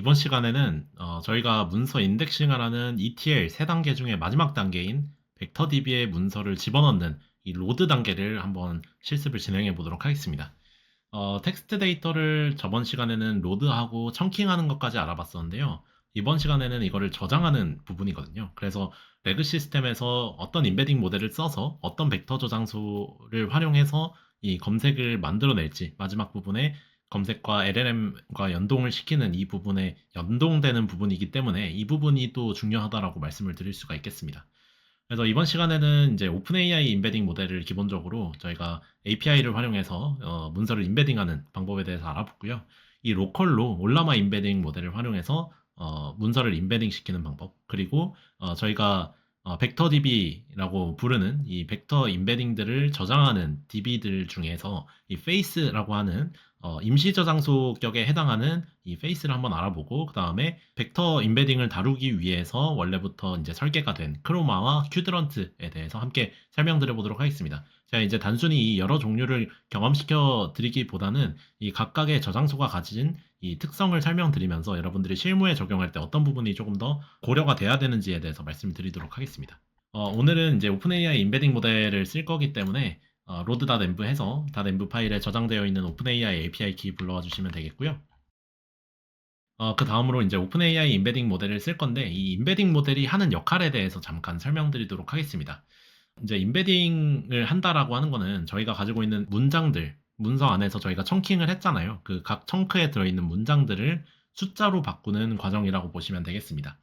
이번 시간에는 어, 저희가 문서 인덱싱을 하는 ETL 세 단계 중에 마지막 단계인 벡터DB의 문서를 집어넣는 이 로드 단계를 한번 실습을 진행해 보도록 하겠습니다. 어, 텍스트 데이터를 저번 시간에는 로드하고 청킹하는 것까지 알아봤었는데요. 이번 시간에는 이거를 저장하는 부분이거든요. 그래서 레그 시스템에서 어떤 인베딩 모델을 써서 어떤 벡터 저장소를 활용해서 이 검색을 만들어낼지 마지막 부분에 검색과 LLM과 연동을 시키는 이 부분에 연동되는 부분이기 때문에 이 부분이 또 중요하다라고 말씀을 드릴 수가 있겠습니다. 그래서 이번 시간에는 이제 오픈 AI 인베딩 모델을 기본적으로 저희가 API를 활용해서 어, 문서를 인베딩하는 방법에 대해서 알아봤고요. 이 로컬로 올라마 인베딩 모델을 활용해서 어, 문서를 인베딩 시키는 방법 그리고 어, 저희가 어, 벡터 DB라고 부르는 이 벡터 인베딩들을 저장하는 DB들 중에서 이 페이스라고 하는 어, 임시 저장소 격에 해당하는 이 페이스를 한번 알아보고 그 다음에 벡터 인베딩을 다루기 위해서 원래부터 이제 설계가 된 크로마와 큐드런트에 대해서 함께 설명드려 보도록 하겠습니다. 제가 이제 단순히 이 여러 종류를 경험시켜 드리기보다는 이 각각의 저장소가 가진 이 특성을 설명드리면서 여러분들이 실무에 적용할 때 어떤 부분이 조금 더 고려가 돼야 되는지에 대해서 말씀드리도록 하겠습니다. 어, 오늘은 이제 오픈AI 인베딩 모델을 쓸 거기 때문에 어, 로드.env 해서 .env 파일에 저장되어 있는 오픈AI API 키 불러와 주시면 되겠고요. 어, 그 다음으로 이제 오픈AI 인베딩 모델을 쓸 건데 이 인베딩 모델이 하는 역할에 대해서 잠깐 설명드리도록 하겠습니다. 이제 인베딩을 한다라고 하는 거는 저희가 가지고 있는 문장들, 문서 안에서 저희가 청킹을 했잖아요. 그 각 청크에 들어있는 문장들을 숫자로 바꾸는 과정이라고 보시면 되겠습니다.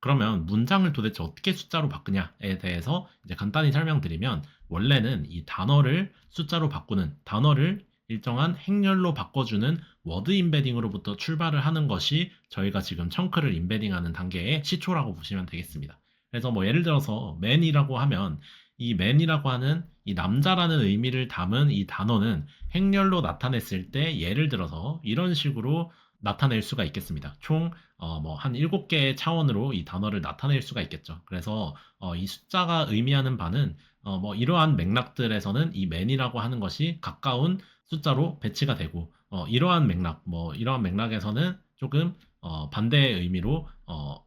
그러면 문장을 도대체 어떻게 숫자로 바꾸냐에 대해서 이제 간단히 설명드리면 원래는 이 단어를 숫자로 바꾸는 단어를 일정한 행렬로 바꿔주는 워드 인베딩으로부터 출발을 하는 것이 저희가 지금 청크를 인베딩하는 단계의 시초라고 보시면 되겠습니다. 그래서 뭐 예를 들어서 man이라고 하면 이 man이라고 하는 이 남자라는 의미를 담은 이 단어는 행렬로 나타냈을 때 예를 들어서 이런 식으로 나타낼 수가 있겠습니다. 총, 어, 뭐, 한 7개의 차원으로 이 단어를 나타낼 수가 있겠죠. 그래서, 어, 이 숫자가 의미하는 바는, 어, 뭐, 이러한 맥락들에서는 이 man이라고 하는 것이 가까운 숫자로 배치가 되고, 어, 이러한 맥락, 뭐, 이러한 맥락에서는 조금, 어, 반대의 의미로, 어,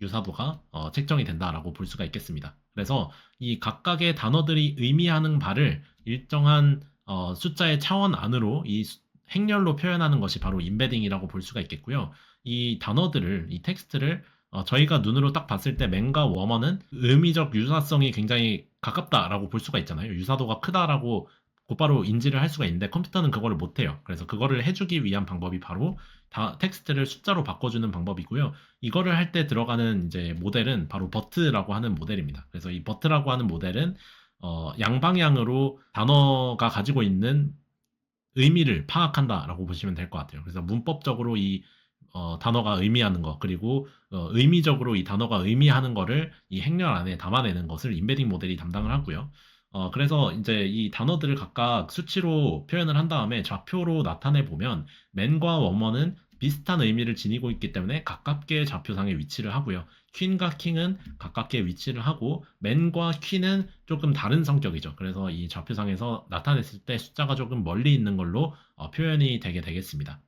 유사도가 어, 책정이 된다라고 볼 수가 있겠습니다. 그래서 이 각각의 단어들이 의미하는 바를 일정한 어, 숫자의 차원 안으로 이 수- 행렬로 표현하는 것이 바로 인베딩이라고 볼 수가 있겠고요. 이 단어들을, 이 텍스트를 어, 저희가 눈으로 딱 봤을 때 맨과 워머는 의미적 유사성이 굉장히 가깝다라고 볼 수가 있잖아요. 유사도가 크다라고 곧바로 인지를 할 수가 있는데 컴퓨터는 그거를 못해요. 그래서 그거를 해주기 위한 방법이 바로 다 텍스트를 숫자로 바꿔주는 방법이고요. 이거를 할 때 들어가는 이제 모델은 바로 버트라고 하는 모델입니다. 그래서 이 버트라고 하는 모델은 어, 양방향으로 단어가 가지고 있는 의미를 파악한다라고 보시면 될 것 같아요. 그래서 문법적으로 이 어, 단어가 의미하는 거 그리고 어, 의미적으로 이 단어가 의미하는 거를 이 행렬 안에 담아내는 것을 인베딩 모델이 담당을 하고요. 어, 그래서 이제 이 단어들을 각각 수치로 표현을 한 다음에 좌표로 나타내 보면 맨과 워머는 비슷한 의미를 지니고 있기 때문에 가깝게 좌표상에 위치를 하고요. 퀸과 킹은 가깝게 위치를 하고 맨과 퀸은 조금 다른 성격이죠. 그래서 이 좌표상에서 나타냈을 때 숫자가 조금 멀리 있는 걸로 어, 표현이 되게 되겠습니다.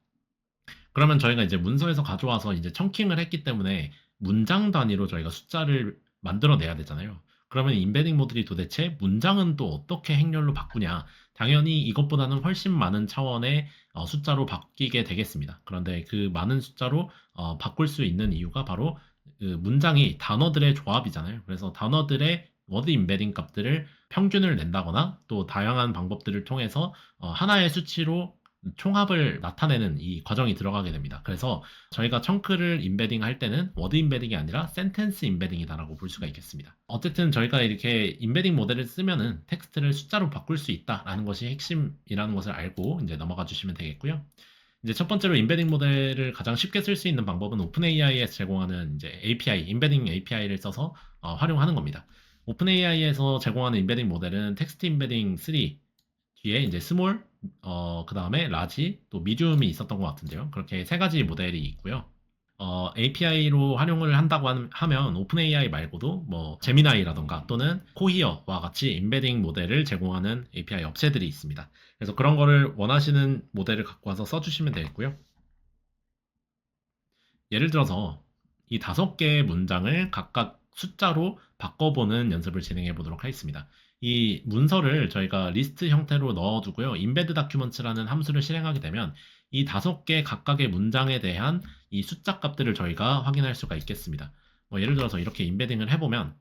그러면 저희가 이제 문서에서 가져와서 이제 청킹을 했기 때문에 문장 단위로 저희가 숫자를 만들어내야 되잖아요. 그러면 인베딩 모듈이 도대체 문장은 또 어떻게 행렬로 바꾸냐? 당연히 이것보다는 훨씬 많은 차원의 어, 숫자로 바뀌게 되겠습니다. 그런데 그 많은 숫자로 어, 바꿀 수 있는 이유가 바로 그 문장이 단어들의 조합이잖아요. 그래서 단어들의 워드 인베딩 값들을 평균을 낸다거나 또 다양한 방법들을 통해서 어, 하나의 수치로 총합을 나타내는 이 과정이 들어가게 됩니다. 그래서 저희가 청크를 인베딩 할 때는 워드 인베딩이 아니라 센텐스 인베딩이다라고 볼 수가 있겠습니다. 어쨌든 저희가 이렇게 인베딩 모델을 쓰면은 텍스트를 숫자로 바꿀 수 있다라는 것이 핵심이라는 것을 알고 이제 넘어가 주시면 되겠고요. 이제 첫 번째로 인베딩 모델을 가장 쉽게 쓸 수 있는 방법은 오픈AI에서 제공하는 이제 API, 인베딩 API를 써서 어, 활용하는 겁니다. 오픈AI에서 제공하는 인베딩 모델은 텍스트 인베딩 3 뒤에 이제 스몰, 어, 그 다음에 라지, 또 미디움이 있었던 것 같은데요. 그렇게 세 가지 모델이 있고요. 어, API로 활용을 한다고 하면 오픈AI 말고도 뭐 제미나이라던가 또는 코히어와 같이 인베딩 모델을 제공하는 API 업체들이 있습니다. 그래서 그런 거를 원하시는 모델을 갖고 와서 써주시면 되겠고요. 예를 들어서 이 다섯 개의 문장을 각각 숫자로 바꿔보는 연습을 진행해 보도록 하겠습니다. 이 문서를 저희가 리스트 형태로 넣어두고요. 인베드 다큐먼트라는 함수를 실행하게 되면 이 다섯 개 각각의 문장에 대한 이 숫자 값들을 저희가 확인할 수가 있겠습니다. 뭐 예를 들어서 이렇게 인베딩을 해보면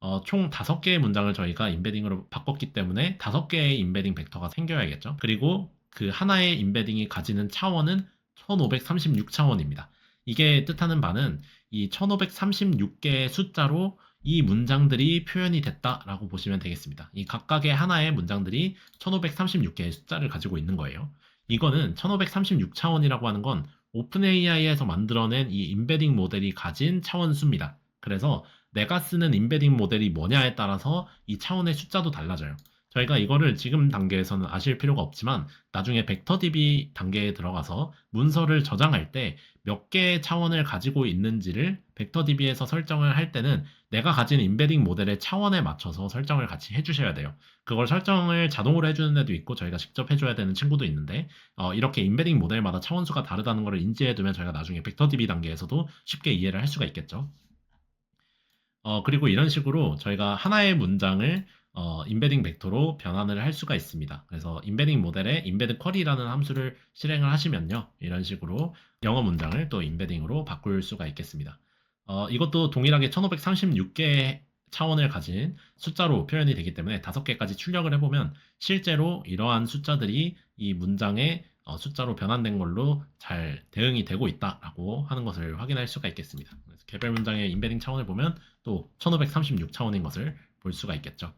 어, 총 다섯 개의 문장을 저희가 인베딩으로 바꿨기 때문에 다섯 개의 인베딩 벡터가 생겨야겠죠. 그리고 그 하나의 인베딩이 가지는 차원은 1536차원입니다. 이게 뜻하는 바는 이 1536개의 숫자로 이 문장들이 표현이 됐다라고 보시면 되겠습니다. 이 각각의 하나의 문장들이 1536개의 숫자를 가지고 있는 거예요. 이거는 1536차원이라고 하는 건 오픈AI에서 만들어낸 이 인베딩 모델이 가진 차원 수입니다. 그래서 내가 쓰는 인베딩 모델이 뭐냐에 따라서 이 차원의 숫자도 달라져요. 저희가 이거를 지금 단계에서는 아실 필요가 없지만 나중에 벡터DB 단계에 들어가서 문서를 저장할 때 몇 개의 차원을 가지고 있는지를 벡터DB에서 설정을 할 때는 내가 가진 인베딩 모델의 차원에 맞춰서 설정을 같이 해주셔야 돼요. 그걸 설정을 자동으로 해주는 애도 있고 저희가 직접 해줘야 되는 친구도 있는데 어, 이렇게 인베딩 모델마다 차원수가 다르다는 것을 인지해두면 저희가 나중에 벡터DB 단계에서도 쉽게 이해를 할 수가 있겠죠. 어, 그리고 이런 식으로 저희가 하나의 문장을 어, 인베딩 벡터로 변환을 할 수가 있습니다. 그래서 인베딩 모델에 인베드 쿼리라는 함수를 실행을 하시면요. 이런 식으로 영어 문장을 또 인베딩으로 바꿀 수가 있겠습니다. 어, 이것도 동일하게 1536개의 차원을 가진 숫자로 표현이 되기 때문에 다섯 개까지 출력을 해보면 실제로 이러한 숫자들이 이 문장의 어, 숫자로 변환된 걸로 잘 대응이 되고 있다라고 하는 것을 확인할 수가 있겠습니다. 그래서 개별 문장의 인베딩 차원을 보면 또 1536 차원인 것을 볼 수가 있겠죠.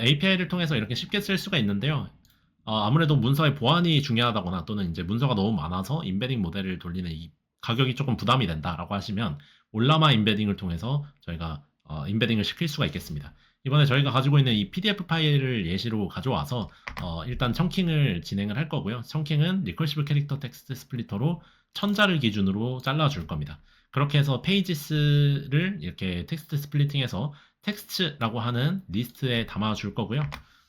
API를 통해서 이렇게 쉽게 쓸 수가 있는데요. 어, 아무래도 문서의 보안이 중요하다거나 또는 이제 문서가 너무 많아서 인베딩 모델을 돌리는 이 가격이 조금 부담이 된다라고 하시면 올라마 인베딩을 통해서 저희가 어, 인베딩을 시킬 수가 있겠습니다. 이번에 저희가 가지고 있는 이 PDF 파일을 예시로 가져와서 어, 일단 청킹을 진행을 할 거고요. 청킹은 리커시브 캐릭터 텍스트 스플리터로 천자를 기준으로 잘라줄 겁니다. 그렇게 해서 페이지스를 이렇게 텍스트 스플리팅해서 텍스트라고 하는 리스트에 담아줄 거고요.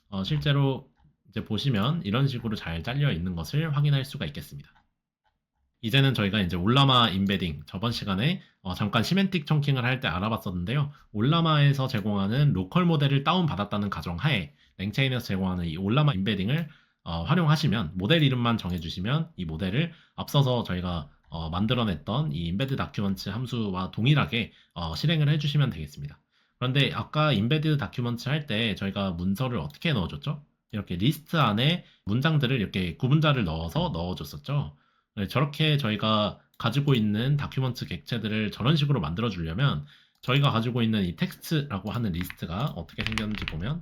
어, 실제로 이제 보시면 이런 식으로 잘 잘려 있는 것을 확인할 수가 있겠습니다. 이제는 저희가 이제 올라마 인베딩 저번 시간에 어, 잠깐 시멘틱 청킹을 할 때 알아봤었는데요. 올라마에서 제공하는 로컬 모델을 다운받았다는 가정하에 랭체인에서 제공하는 이 올라마 인베딩을 어, 활용하시면 모델 이름만 정해주시면 이 모델을 앞서서 저희가 어, 만들어냈던 이 인베드 다큐먼트 함수와 동일하게 어, 실행을 해주시면 되겠습니다. 그런데 아까 인베드 다큐먼트 할때 저희가 문서를 어떻게 넣어줬죠? 이렇게 리스트 안에 문장들을 이렇게 구분자를 넣어서 넣어줬었죠. 네, 저렇게 저희가 가지고 있는 다큐먼트 객체들을 저런 식으로 만들어 주려면 저희가 가지고 있는 이 텍스트라고 하는 리스트가 어떻게 생겼는지 보면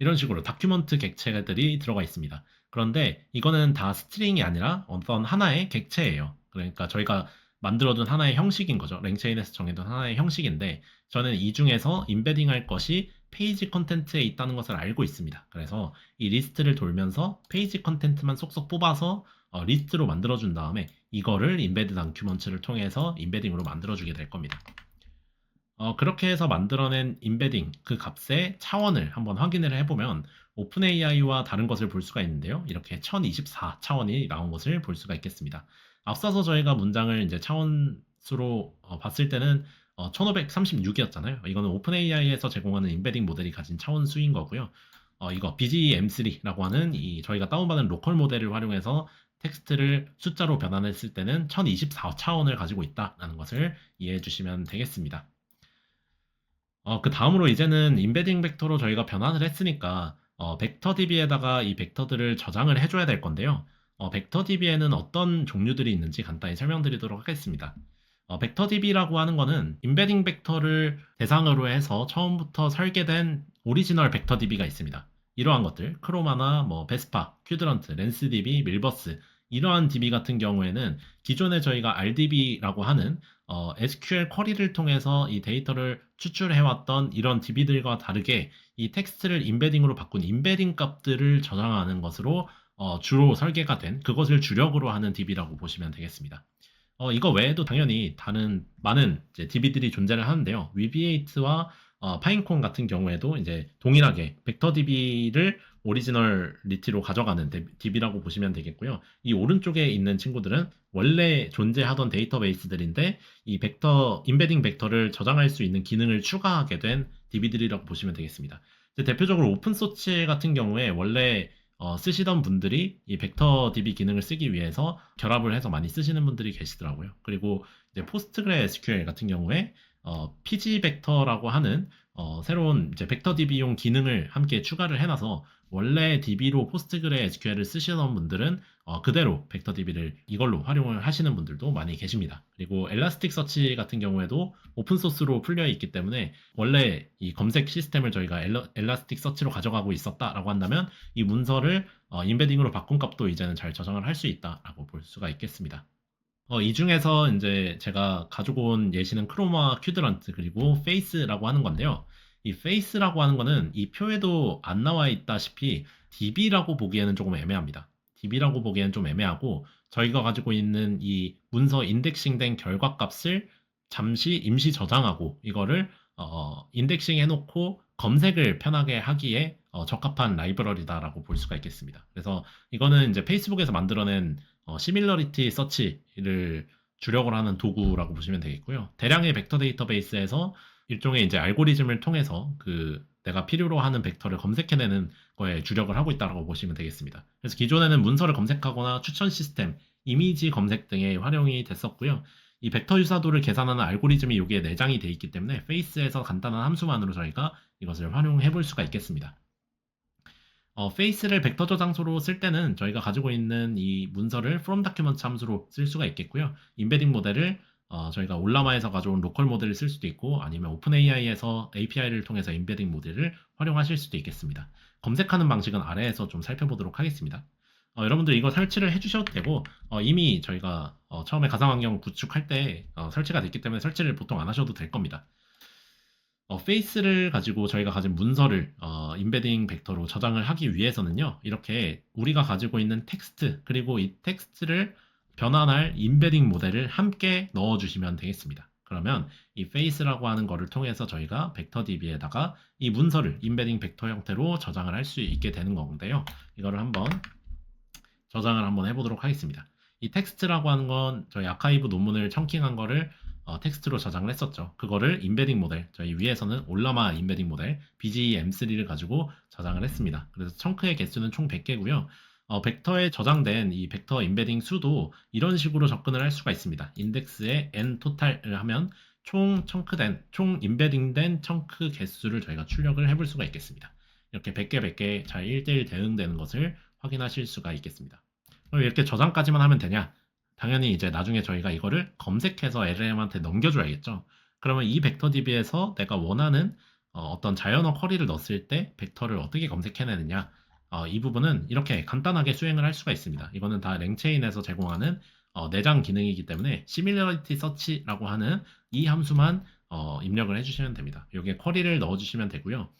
이런 식으로 다큐먼트 객체들이 들어가 있습니다. 그런데 이거는 다 스트링이 아니라 어떤 하나의 객체예요. 그러니까 저희가 만들어둔 하나의 형식인 거죠. 랭체인에서 정해둔 하나의 형식인데 저는 이 중에서 인베딩 할 것이 페이지 컨텐츠에 있다는 것을 알고 있습니다. 그래서 이 리스트를 돌면서 페이지 컨텐츠만 쏙쏙 뽑아서 어, 리스트로 만들어준 다음에 이거를 인베드 다큐먼트를 통해서 인베딩으로 만들어주게 될 겁니다. 어, 그렇게 해서 만들어낸 인베딩 그 값의 차원을 한번 확인을 해보면 오픈AI와 다른 것을 볼 수가 있는데요. 이렇게 1024 차원이 나온 것을 볼 수가 있겠습니다. 앞서서 저희가 문장을 이제 차원수로 어, 봤을 때는 어, 1536이었잖아요. 이거는 오픈AI에서 제공하는 인베딩 모델이 가진 차원 수인 거고요. 어, 이거 BGM3라고 하는 이 저희가 다운받은 로컬 모델을 활용해서 텍스트를 숫자로 변환했을 때는 1024차원을 가지고 있다는 것을 이해해 주시면 되겠습니다. 어, 그 다음으로 이제는 인베딩 벡터로 저희가 변환을 했으니까 어, 벡터DB에다가 이 벡터들을 저장을 해줘야 될 건데요. 어, 벡터DB에는 어떤 종류들이 있는지 간단히 설명드리도록 하겠습니다. 어, 벡터DB라고 하는 거는 인베딩 벡터를 대상으로 해서 처음부터 설계된 오리지널 벡터DB가 있습니다. 이러한 것들, 크로마나 뭐 베스파, 큐드런트, 렌스DB, 밀버스 이러한 DB 같은 경우에는 기존에 저희가 RDB라고 하는 어, SQL 쿼리를 통해서 이 데이터를 추출해왔던 이런 DB들과 다르게 이 텍스트를 인베딩으로 바꾼 인베딩 값들을 저장하는 것으로 어, 주로 설계가 된 그것을 주력으로 하는 DB라고 보시면 되겠습니다. 어, 이거 외에도 당연히 다른 많은 DB들이 존재를 하는데요. 위비에이트와 어, 파인콘 같은 경우에도 이제 동일하게 벡터 DB를 오리지널리티로 가져가는 DB라고 보시면 되겠고요. 이 오른쪽에 있는 친구들은 원래 존재하던 데이터베이스들인데 이 벡터 인베딩 벡터를 저장할 수 있는 기능을 추가하게 된 DB들이라고 보시면 되겠습니다. 이제 대표적으로 오픈 소치 같은 경우에 원래 어, 쓰시던 분들이 이 벡터 DB 기능을 쓰기 위해서 결합을 해서 많이 쓰시는 분들이 계시더라고요. 그리고 이제 포스트그레 SQL 같은 경우에 어, PG 벡터라고 하는 어, 새로운 이제 벡터 DB용 기능을 함께 추가를 해놔서 원래 DB로 포스트그레 SQL을 쓰시던 분들은 어, 그대로 벡터 DB를 이걸로 활용을 하시는 분들도 많이 계십니다. 그리고 엘라스틱 서치 같은 경우에도 오픈 소스로 풀려 있기 때문에 원래 이 검색 시스템을 저희가 엘러, 엘라스틱 서치로 가져가고 있었다라고 한다면 이 문서를 어, 인베딩으로 바꾼 값도 이제는 잘 저장을 할 수 있다라고 볼 수가 있겠습니다. 어, 이 중에서 이제 제가 가지고 온 예시는 크로마 큐드런트 그리고 페이스라고 하는 건데요. 이 페이스라고 하는 거는 이 표에도 안 나와 있다시피 DB라고 보기에는 조금 애매합니다. DB라고 보기에는 좀 애매하고 저희가 가지고 있는 이 문서 인덱싱된 결과 값을 잠시 임시 저장하고 이거를 어, 인덱싱 해놓고 검색을 편하게 하기에 어, 적합한 라이브러리다라고 볼 수가 있겠습니다. 그래서 이거는 이제 페이스북에서 만들어낸 어, 시밀러리티 서치를 주력을 하는 도구라고 보시면 되겠고요. 대량의 벡터 데이터베이스에서 일종의 이제 알고리즘을 통해서 그 내가 필요로 하는 벡터를 검색해내는 거에 주력을 하고 있다고 보시면 되겠습니다. 그래서 기존에는 문서를 검색하거나 추천 시스템, 이미지 검색 등에 활용이 됐었고요. 이 벡터 유사도를 계산하는 알고리즘이 여기에 내장이 되어 있기 때문에 페이스에서 간단한 함수만으로 저희가 이것을 활용해 볼 수가 있겠습니다. 어, 페이스를 벡터 저장소로 쓸 때는 저희가 가지고 있는 이 문서를 from document 함수로 쓸 수가 있겠고요. 인베딩 모델을 어, 저희가 올라마에서 가져온 로컬 모델을 쓸 수도 있고 아니면 오픈AI에서 API를 통해서 인베딩 모델을 활용하실 수도 있겠습니다. 검색하는 방식은 아래에서 좀 살펴보도록 하겠습니다. 어, 여러분들 이거 설치를 해주셔도 되고 어, 이미 저희가 어, 처음에 가상환경 구축할 때 어, 설치가 됐기 때문에 설치를 보통 안 하셔도 될 겁니다. 어, 페이스를 가지고 저희가 가진 문서를 어, 인베딩 벡터로 저장을 하기 위해서는요. 이렇게 우리가 가지고 있는 텍스트 그리고 이 텍스트를 변환할 인베딩 모델을 함께 넣어주시면 되겠습니다. 그러면 이 face라고 하는 거를 통해서 저희가 벡터 DB에다가 이 문서를 인베딩 벡터 형태로 저장을 할 수 있게 되는 건데요. 이거를 한번 저장을 한번 해보도록 하겠습니다. 이 텍스트라고 하는 건 저희 아카이브 논문을 청킹한 거를 어, 텍스트로 저장을 했었죠. 그거를 인베딩 모델, 저희 위에서는 올라마 인베딩 모델 BGE M3를 가지고 저장을 했습니다. 그래서 청크의 개수는 총 100개고요. 어, 벡터에 저장된 이 벡터 인베딩 수도 이런 식으로 접근을 할 수가 있습니다. 인덱스에 n 토탈을 하면 총 청크된, 총 인베딩된 청크 개수를 저희가 출력을 해볼 수가 있겠습니다. 이렇게 100개 100개 잘 1대1 대응되는 것을 확인하실 수가 있겠습니다. 그럼 이렇게 저장까지만 하면 되냐? 당연히 이제 나중에 저희가 이거를 검색해서 LLM한테 넘겨줘야겠죠. 그러면 이 벡터 DB에서 내가 원하는 어, 떤 자연어 쿼리를 넣었을 때 벡터를 어떻게 검색해내느냐 어, 이 부분은 이렇게 간단하게 수행을 할 수가 있습니다. 이거는 다 랭체인에서 제공하는 어, 내장 기능이기 때문에 similarity search라고 하는 이 함수만 어, 입력을 해주시면 됩니다. 여기에 쿼리를 넣어주시면 되고요.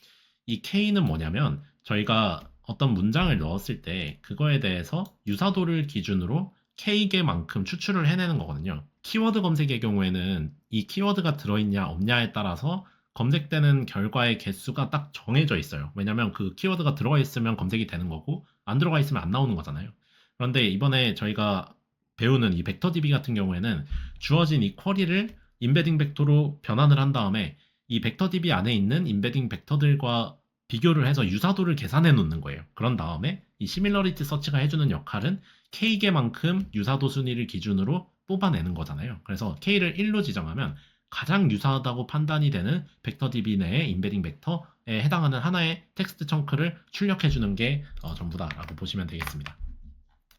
이 k는 뭐냐면 저희가 어떤 문장을 넣었을 때 그거에 대해서 유사도를 기준으로 k개만큼 추출을 해내는 거거든요. 키워드 검색의 경우에는 이 키워드가 들어있냐 없냐에 따라서 검색되는 결과의 개수가 딱 정해져 있어요. 왜냐면 그 키워드가 들어가 있으면 검색이 되는 거고 안 들어가 있으면 안 나오는 거잖아요. 그런데 이번에 저희가 배우는 이 벡터 DB 같은 경우에는 주어진 이 쿼리를 인베딩 벡터로 변환을 한 다음에 이 벡터 DB 안에 있는 인베딩 벡터들과 비교를 해서 유사도를 계산해 놓는 거예요. 그런 다음에 이 시밀러리티 서치가 해주는 역할은 K개만큼 유사도 순위를 기준으로 뽑아내는 거잖아요. 그래서 K를 1로 지정하면 가장 유사하다고 판단이 되는 벡터 DB 내의 인베딩 벡터에 해당하는 하나의 텍스트 청크를 출력해 주는 게 어, 전부다라고 보시면 되겠습니다.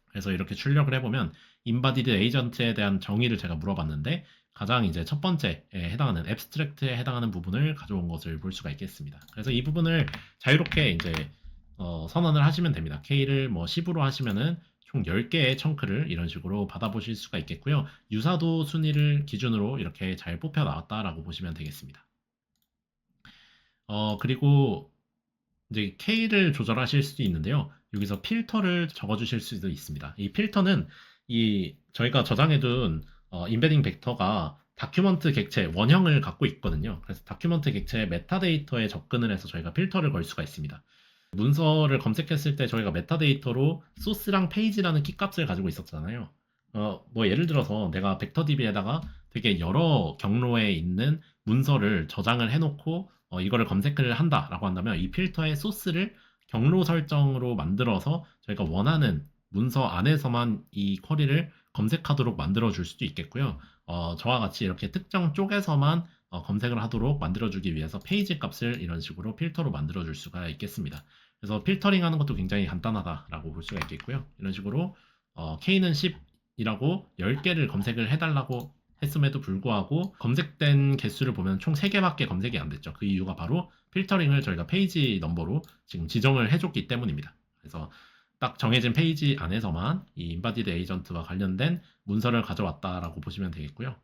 그래서 이렇게 출력을 해보면 인바디드 에이전트에 대한 정의를 제가 물어봤는데 가장 이제 첫 번째에 해당하는 앱스트랙트에 해당하는 부분을 가져온 것을 볼 수가 있겠습니다. 그래서 이 부분을 자유롭게 이제 어, 선언을 하시면 됩니다. K를 뭐 10으로 하시면은 총 10개의 청크를 이런 식으로 받아보실 수가 있겠고요. 유사도 순위를 기준으로 이렇게 잘 뽑혀 나왔다라고 보시면 되겠습니다. 어, 그리고 이제 K를 조절하실 수도 있는데요. 여기서 필터를 적어주실 수도 있습니다. 이 필터는 이 저희가 저장해둔 어, 인베딩 벡터가 다큐먼트 객체 원형을 갖고 있거든요. 그래서 다큐먼트 객체의 메타데이터에 접근을 해서 저희가 필터를 걸 수가 있습니다. 문서를 검색했을 때 저희가 메타데이터로 소스랑 페이지라는 키값을 가지고 있었잖아요. 어, 뭐 예를 들어서 내가 벡터DB에다가 되게 여러 경로에 있는 문서를 저장을 해놓고 어, 이거를 검색을 한다라고 한다면 이 필터의 소스를 경로 설정으로 만들어서 저희가 원하는 문서 안에서만 이 쿼리를 검색하도록 만들어 줄 수도 있겠고요. 어, 저와 같이 이렇게 특정 쪽에서만 어, 검색을 하도록 만들어 주기 위해서 페이지 값을 이런 식으로 필터로 만들어 줄 수가 있겠습니다. 그래서 필터링 하는 것도 굉장히 간단하다라고 볼 수가 있겠고요. 이런 식으로 어, K는 10이라고 10개를 검색을 해달라고 했음에도 불구하고 검색된 개수를 보면 총 3개밖에 검색이 안 됐죠. 그 이유가 바로 필터링을 저희가 페이지 넘버로 지금 지정을 해줬기 때문입니다. 그래서 딱 정해진 페이지 안에서만 이 인바디드 에이전트와 관련된 문서를 가져왔다라고 보시면 되겠고요.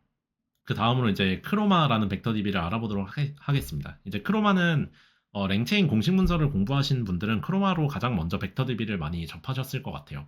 그 다음으로 이제 크로마라는 벡터 DB를 알아보도록 하, 겠습니다 이제 크로마는 어, 랭체인 공식 문서를 공부하신 분들은 크로마로 가장 먼저 벡터 DB를 많이 접하셨을 것 같아요.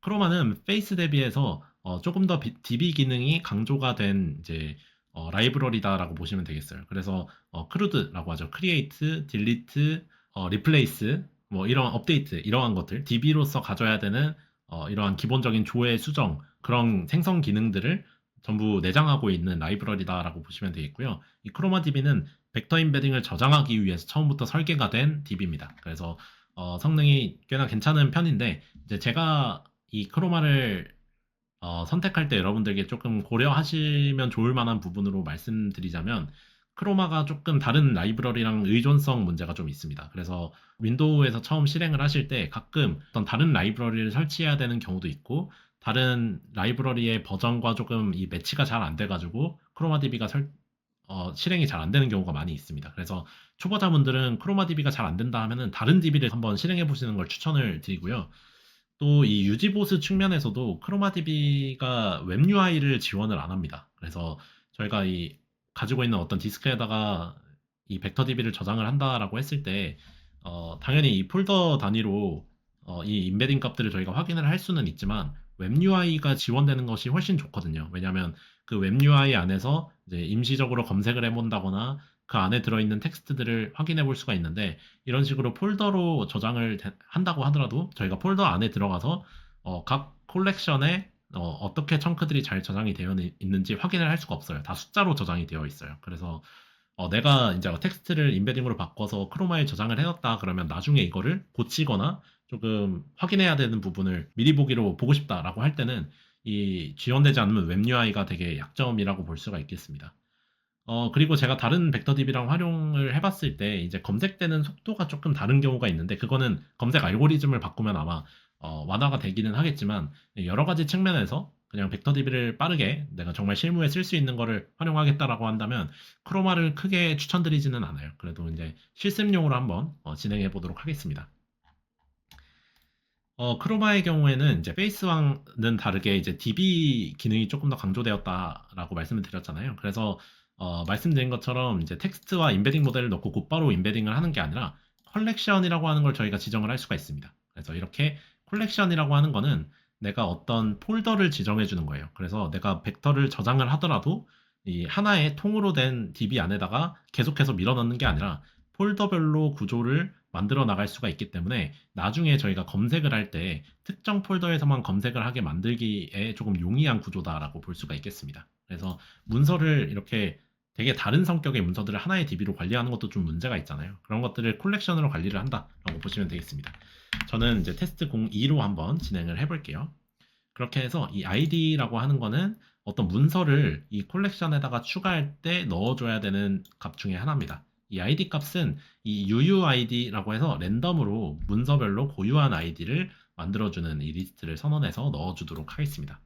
크로마는 페이스 대비해서 어, 조금 더 DB 기능이 강조가 된 이제 어, 라이브러리다라고 보시면 되겠어요. 그래서 어, 크루드라고 하죠. 크리에이트, 딜리트, 어, 리플레이스 뭐 이런 업데이트 이러한 것들 DB로서 가져야 되는 어, 이러한 기본적인 조회 수정 그런 생성 기능들을 전부 내장하고 있는 라이브러리다라고 보시면 되겠고요. 이 크로마 DB는 벡터 인베딩을 저장하기 위해서 처음부터 설계가 된 DB입니다. 그래서 어, 성능이 꽤나 괜찮은 편인데 이제 제가 이 크로마를 어, 선택할 때 여러분들에게 조금 고려하시면 좋을 만한 부분으로 말씀드리자면 크로마가 조금 다른 라이브러리랑 의존성 문제가 좀 있습니다. 그래서 윈도우에서 처음 실행을 하실 때 가끔 어떤 다른 라이브러리를 설치해야 되는 경우도 있고 다른 라이브러리의 버전과 조금 이 매치가 잘 안 돼가지고 크로마DB가 설, 어, 실행이 잘 안 되는 경우가 많이 있습니다. 그래서 초보자분들은 크로마DB가 잘 안 된다 하면은 다른 DB를 한번 실행해 보시는 걸 추천을 드리고요. 또 이 유지보스 측면에서도 크로마DB가 웹 UI를 지원을 안 합니다. 그래서 저희가 이 가지고 있는 어떤 디스크에다가 이 벡터 DB를 저장을 한다라고 했을 때 어, 당연히 이 폴더 단위로 어, 이 인베딩 값들을 저희가 확인을 할 수는 있지만 웹 UI가 지원되는 것이 훨씬 좋거든요. 왜냐하면 그 웹 UI 안에서 이제 임시적으로 검색을 해본다거나 그 안에 들어있는 텍스트들을 확인해 볼 수가 있는데 이런 식으로 폴더로 저장을 한다고 하더라도 저희가 폴더 안에 들어가서 어, 각 콜렉션에 어, 떻게 청크들이 잘 저장이 되어 있는지 확인을 할 수가 없어요. 다 숫자로 저장이 되어 있어요. 그래서 어, 내가 이제 텍스트를 인베딩으로 바꿔서 크로마에 저장을 해놨다 그러면 나중에 이거를 고치거나 조금 확인해야 되는 부분을 미리 보기로 보고 싶다라고 할 때는 이 지원되지 않으면 웹 UI가 되게 약점이라고 볼 수가 있겠습니다. 어, 그리고 제가 다른 벡터DB랑 활용을 해봤을 때 이제 검색되는 속도가 조금 다른 경우가 있는데 그거는 검색 알고리즘을 바꾸면 아마 어, 완화가 되기는 하겠지만 여러 가지 측면에서 그냥 벡터DB를 빠르게 내가 정말 실무에 쓸 수 있는 거를 활용하겠다라고 한다면 크로마를 크게 추천드리지는 않아요. 그래도 이제 실습용으로 한번 어, 진행해 보도록 하겠습니다. 어, 크로마의 경우에는 이제 페이스와는 다르게 이제 DB 기능이 조금 더 강조되었다라고 말씀을 드렸잖아요. 그래서 어, 말씀드린 것처럼 이제 텍스트와 인베딩 모델을 넣고 곧바로 인베딩을 하는 게 아니라 컬렉션이라고 하는 걸 저희가 지정을 할 수가 있습니다. 그래서 이렇게 컬렉션이라고 하는 거는 내가 어떤 폴더를 지정해 주는 거예요. 그래서 내가 벡터를 저장을 하더라도 이 하나의 통으로 된 DB 안에다가 계속해서 밀어넣는 게 아니라 폴더별로 구조를 만들어 나갈 수가 있기 때문에 나중에 저희가 검색을 할 때 특정 폴더에서만 검색을 하게 만들기에 조금 용이한 구조다라고 볼 수가 있겠습니다. 그래서 문서를 이렇게 되게 다른 성격의 문서들을 하나의 DB로 관리하는 것도 좀 문제가 있잖아요. 그런 것들을 콜렉션으로 관리를 한다라고 보시면 되겠습니다. 저는 이제 테스트 02로 한번 진행을 해볼게요. 그렇게 해서 이 id라고 하는 거는 어떤 문서를 이 콜렉션에다가 추가할 때 넣어줘야 되는 값 중에 하나입니다. 이 id 값은 이 UUID라고 해서 랜덤으로 문서별로 고유한 아이디를 만들어주는 이 리스트를 선언해서 넣어주도록 하겠습니다.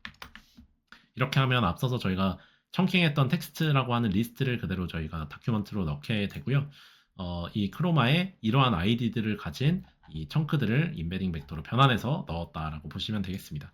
이렇게 하면 앞서서 저희가 청킹했던 텍스트라고 하는 리스트를 그대로 저희가 다큐먼트로 넣게 되고요. 어, 이 크로마에 이러한 아이디들을 가진 이 청크들을 인베딩 벡터로 변환해서 넣었다라고 보시면 되겠습니다.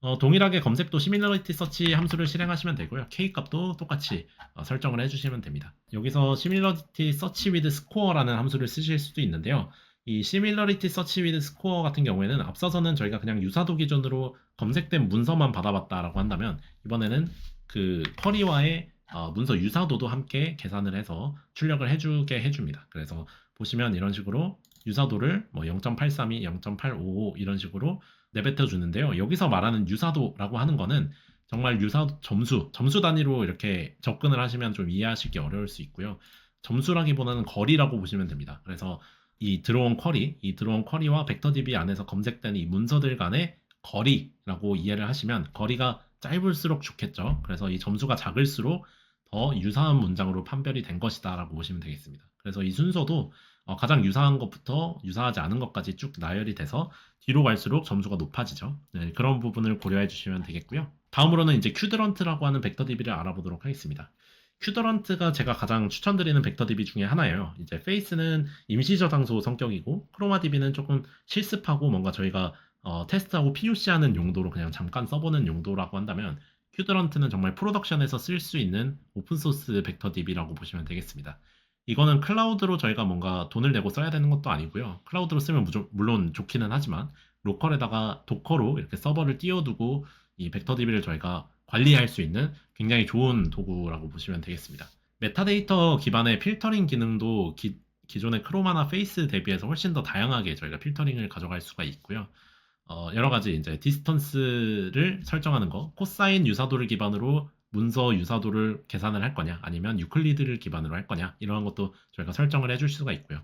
어, 동일하게 검색도 시밀러리티 서치 함수를 실행하시면 되고요. K 값도 똑같이 어, 설정을 해주시면 됩니다. 여기서 시밀러리티 서치 위드 스코어라는 함수를 쓰실 수도 있는데요. 이 시밀러리티 서치 위드 스코어 같은 경우에는 앞서서는 저희가 그냥 유사도 기준으로 검색된 문서만 받아봤다라고 한다면 이번에는 그 쿼리와의 어, 문서 유사도도 함께 계산을 해서 출력을 해주게 해줍니다. 그래서 보시면 이런 식으로 유사도를 뭐 0.832, 0.855 이런 식으로 내뱉어 주는데요. 여기서 말하는 유사도라고 하는 거는 정말 유사 점수, 점수 단위로 이렇게 접근을 하시면 좀 이해하시기 어려울 수 있고요. 점수라기보다는 거리라고 보시면 됩니다. 그래서 이 들어온 쿼리, 이 들어온 쿼리와 벡터DB 안에서 검색된 이 문서들 간의 거리라고 이해를 하시면 거리가 짧을수록 좋겠죠. 그래서 이 점수가 작을수록 더 유사한 문장으로 판별이 된 것이다라고 보시면 되겠습니다. 그래서 이 순서도 어, 가장 유사한 것부터 유사하지 않은 것까지 쭉 나열이 돼서 뒤로 갈수록 점수가 높아지죠. 네, 그런 부분을 고려해 주시면 되겠고요. 다음으로는 이제 큐드런트라고 하는 벡터DB를 알아보도록 하겠습니다. 큐더런트가 제가 가장 추천드리는 벡터DB 중에 하나예요. 이제 페이스는 임시 저장소 성격이고 크로마DB는 조금 실습하고 뭔가 저희가 어, 테스트하고 POC하는 용도로 그냥 잠깐 써보는 용도라고 한다면 큐드런트는 정말 프로덕션에서 쓸 수 있는 오픈소스 벡터DB라고 보시면 되겠습니다. 이거는 클라우드로 저희가 뭔가 돈을 내고 써야 되는 것도 아니고요. 클라우드로 쓰면 무조, 물론 좋기는 하지만 로컬에다가 도커로 이렇게 서버를 띄워두고 이 벡터DB를 저희가 관리할 수 있는 굉장히 좋은 도구라고 보시면 되겠습니다. 메타데이터 기반의 필터링 기능도 기, 기존의 크로마나 페이스 대비해서 훨씬 더 다양하게 저희가 필터링을 가져갈 수가 있고요. 어, 여러 가지 이제 디스턴스를 설정하는 거, 코사인 유사도를 기반으로 문서 유사도를 계산을 할 거냐, 아니면 유클리드를 기반으로 할 거냐, 이러한 것도 저희가 설정을 해줄 수가 있고요.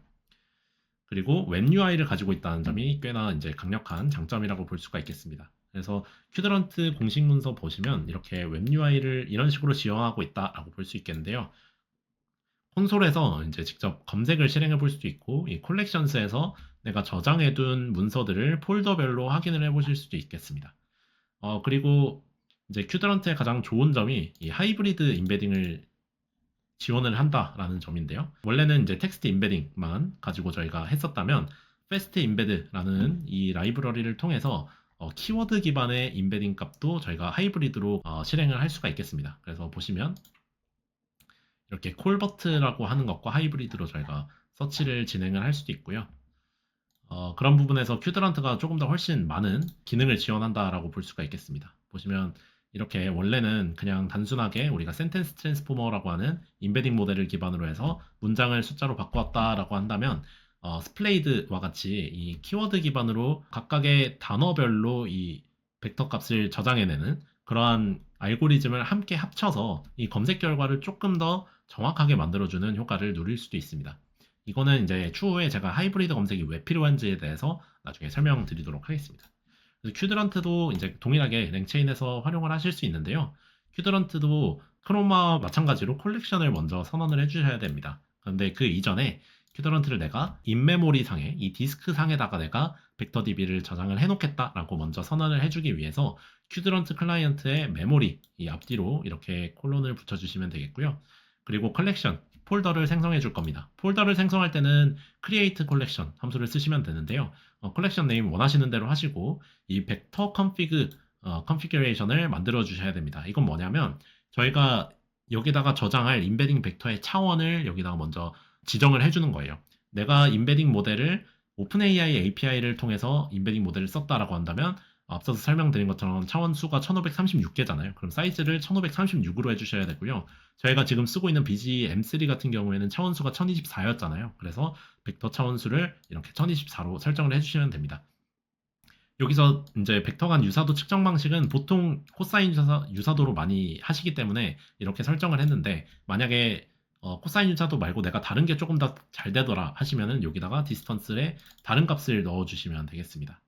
그리고 웹 UI를 가지고 있다는 점이 꽤나 이제 강력한 장점이라고 볼 수가 있겠습니다. 그래서 큐드런트 공식 문서 보시면 이렇게 웹 UI를 이런 식으로 지원하고 있다라고 볼 수 있겠는데요. 콘솔에서 이제 직접 검색을 실행해 볼 수도 있고 이 콜렉션스에서 내가 저장해 둔 문서들을 폴더별로 확인을 해 보실 수도 있겠습니다. 어, 그리고 이제 큐드런트의 가장 좋은 점이 이 하이브리드 임베딩을 지원을 한다라는 점인데요. 원래는 이제 텍스트 임베딩만 가지고 저희가 했었다면 패스트 임베드라는 이 라이브러리를 통해서 어, 키워드 기반의 임베딩 값도 저희가 하이브리드로 어, 실행을 할 수가 있겠습니다. 그래서 보시면 이렇게 콜버트라고 하는 것과 하이브리드로 저희가 서치를 진행을 할 수도 있고요. 어, 그런 부분에서 큐드런트가 조금 더 훨씬 많은 기능을 지원한다라고 볼 수가 있겠습니다. 보시면 이렇게 원래는 그냥 단순하게 우리가 센텐스 트랜스포머라고 하는 임베딩 모델을 기반으로 해서 문장을 숫자로 바꾸었다라고 한다면 어, 스플레이드와 같이 이 키워드 기반으로 각각의 단어별로 이 벡터 값을 저장해내는 그러한 알고리즘을 함께 합쳐서 이 검색 결과를 조금 더 정확하게 만들어주는 효과를 누릴 수도 있습니다. 이거는 이제 추후에 제가 하이브리드 검색이 왜 필요한지에 대해서 나중에 설명드리도록 하겠습니다. 큐드런트도 이제 동일하게 랭체인에서 활용을 하실 수 있는데요. 큐드런트도 크로마와 마찬가지로 콜렉션을 먼저 선언을 해주셔야 됩니다. 그런데 그 이전에 큐더런트를 내가 인메모리 상에 이 디스크 상에다가 내가 벡터DB를 저장을 해놓겠다라고 먼저 선언을 해주기 위해서 큐드런트 클라이언트의 메모리 이 앞뒤로 이렇게 콜론을 붙여주시면 되겠고요. 그리고 컬렉션 폴더를 생성해 줄 겁니다. 폴더를 생성할 때는 create collection 함수를 쓰시면 되는데요. 어, 컬렉션 네임 원하시는 대로 하시고 이 벡터 config 어, configuration을 만들어 주셔야 됩니다. 이건 뭐냐면 저희가 여기다가 저장할 인베딩 벡터의 차원을 여기다가 먼저 지정을 해주는 거예요. 내가 인베딩 모델을 오픈AI API를 통해서 인베딩 모델을 썼다라고 한다면 앞서서 설명드린 것처럼 차원 수가 1536개잖아요. 그럼 사이즈를 1536으로 해주셔야 되고요. 저희가 지금 쓰고 있는 BGM3 같은 경우에는 차원 수가 1024였잖아요. 그래서 벡터 차원 수를 이렇게 1024로 설정을 해주시면 됩니다. 여기서 이제 벡터 간 유사도 측정 방식은 보통 코사인 유사, 도로 많이 하시기 때문에 이렇게 설정을 했는데 만약에 어, 코사인 유사도 말고 내가 다른 게 조금 더 잘 되더라 하시면은 여기다가 디스턴스에 다른 값을 넣어주시면 되겠습니다.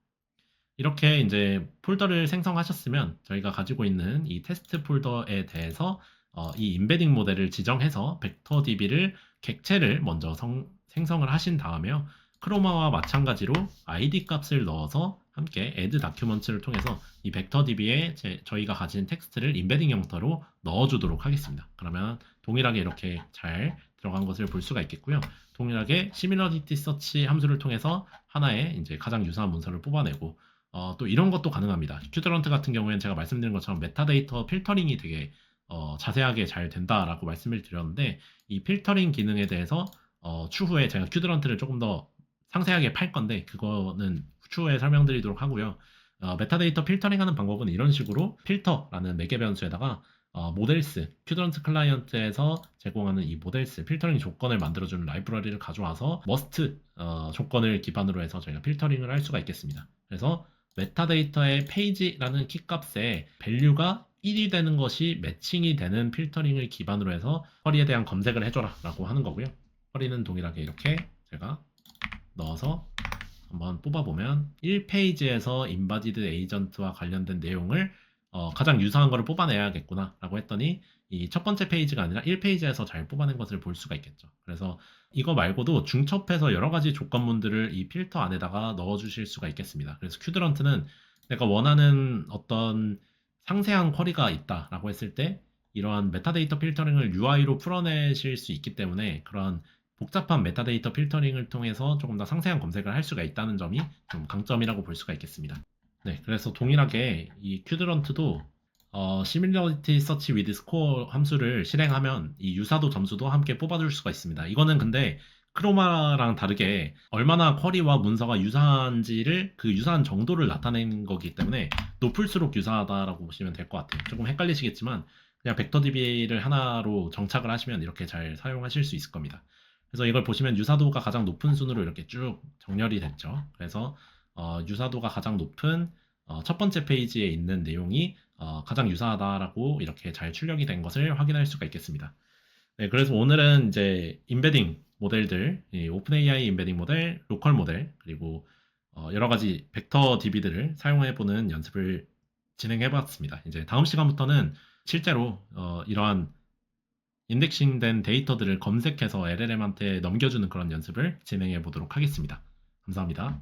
이렇게 이제 폴더를 생성하셨으면 저희가 가지고 있는 이 테스트 폴더에 대해서 어, 이 인베딩 모델을 지정해서 벡터 DB를 객체를 먼저 성, 생성을 하신 다음에요. 크로마와 마찬가지로 ID 값을 넣어서 함께 add documents를 통해서 이 벡터 DB에 제, 저희가 가진 텍스트를 인베딩 형태로 넣어주도록 하겠습니다. 그러면 동일하게 이렇게 잘 들어간 것을 볼 수가 있겠고요. 동일하게 similarity search 함수를 통해서 하나의 이제 가장 유사한 문서를 뽑아내고 어, 또 이런 것도 가능합니다. 큐드런트 같은 경우에는 제가 말씀드린 것처럼 메타데이터 필터링이 되게 어, 자세하게 잘 된다라고 말씀을 드렸는데 이 필터링 기능에 대해서 어, 추후에 제가 큐드런트를 조금 더 상세하게 팔 건데 그거는 추후에 설명드리도록 하고요. 어, 메타데이터 필터링하는 방법은 이런 식으로 필터라는 매개 변수에다가 어, 모델스, 큐드런트 클라이언트에서 제공하는 이 모델스 필터링 조건을 만들어주는 라이브러리를 가져와서 머스트 어, 조건을 기반으로 해서 저희가 필터링을 할 수가 있겠습니다. 그래서 메타데이터의 페이지라는 키값에 밸류가 1이 되는 것이 매칭이 되는 필터링을 기반으로 해서 쿼리에 대한 검색을 해줘라 라고 하는 거고요. 쿼리는 동일하게 이렇게 제가 넣어서 한번 뽑아보면 1페이지에서 인바디드 에이전트와 관련된 내용을 어, 가장 유사한 거를 뽑아내야겠구나 라고 했더니 이 첫 번째 페이지가 아니라 1페이지에서 잘 뽑아낸 것을 볼 수가 있겠죠. 그래서 이거 말고도 중첩해서 여러 가지 조건문들을 이 필터 안에다가 넣어 주실 수가 있겠습니다. 그래서 큐드런트는 내가 원하는 어떤 상세한 쿼리가 있다라고 했을 때 이러한 메타데이터 필터링을 UI로 풀어내실 수 있기 때문에 그런 복잡한 메타데이터 필터링을 통해서 조금 더 상세한 검색을 할 수가 있다는 점이 좀 강점이라고 볼 수가 있겠습니다. 네, 그래서 동일하게 이 큐드런트도 어, Similarity Search with Score 함수를 실행하면 이 유사도 점수도 함께 뽑아줄 수가 있습니다. 이거는 근데 크로마랑 다르게 얼마나 쿼리와 문서가 유사한지를 그 유사한 정도를 나타내는 거기 때문에 높을수록 유사하다라고 보시면 될 것 같아요. 조금 헷갈리시겠지만 그냥 벡터 DB를 하나로 정착을 하시면 이렇게 잘 사용하실 수 있을 겁니다. 그래서 이걸 보시면 유사도가 가장 높은 순으로 이렇게 쭉 정렬이 됐죠. 그래서 어, 유사도가 가장 높은 어, 첫 번째 페이지에 있는 내용이 어, 가장 유사하다라고 이렇게 잘 출력이 된 것을 확인할 수가 있겠습니다. 네, 그래서 오늘은 이제 인베딩 모델들, 이 오픈AI 인베딩 모델, 로컬 모델, 그리고 어, 여러 가지 벡터 DB들을 사용해 보는 연습을 진행해 봤습니다. 이제 다음 시간부터는 실제로 어, 이러한 인덱싱 된 데이터들을 검색해서 LLM한테 넘겨주는 그런 연습을 진행해 보도록 하겠습니다. 감사합니다.